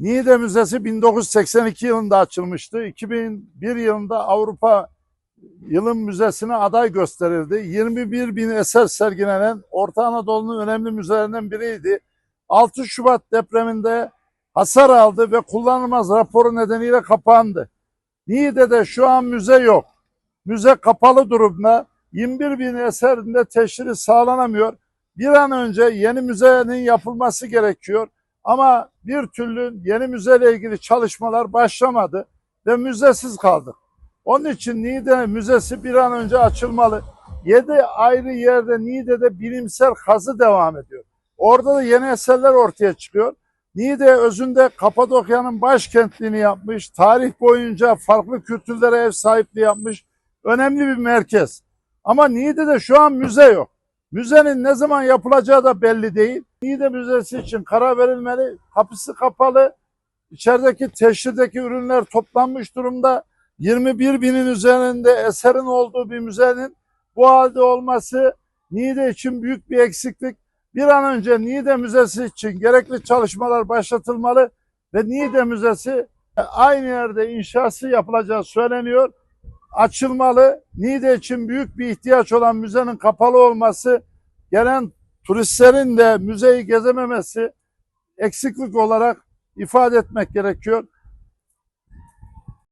Niğde Müzesi 1982 yılında açılmıştı. 2001 yılında Avrupa Yılın Müzesi'ne aday gösterildi. 21 bin eser sergilenen Orta Anadolu'nun önemli müzelerinden biriydi. 6 Şubat depreminde hasar aldı ve kullanılmaz raporu nedeniyle kapandı. Niğde'de şu an müze yok. Müze kapalı durumda. 21 bin eserinde teşhiri sağlanamıyor. Bir an önce yeni müzenin yapılması gerekiyor. Ama bir türlü yeni müzeyle ilgili çalışmalar başlamadı ve müzesiz kaldık. Onun için Niğde Müzesi bir an önce açılmalı. 7 ayrı yerde Niğde'de bilimsel kazı devam ediyor. Orada da yeni eserler ortaya çıkıyor. Niğde özünde Kapadokya'nın başkentliğini yapmış, tarih boyunca farklı kültürlere ev sahipliği yapmış önemli bir merkez. Ama Niğde'de şu an müze yok. Müzenin ne zaman yapılacağı da belli değil. Niğde Müzesi için karar verilmeli. Kapısı kapalı. İçerideki teşhirdeki ürünler toplanmış durumda. 21 binin üzerinde eserin olduğu bir müzenin bu halde olması Niğde için büyük bir eksiklik. Bir an önce Niğde Müzesi için gerekli çalışmalar başlatılmalı ve Niğde Müzesi aynı yerde inşası yapılacağı söyleniyor. Açılmalı. Niğde için büyük bir ihtiyaç olan müzenin kapalı olması, gelen turistlerin de müzeyi gezememesi eksiklik olarak ifade etmek gerekiyor.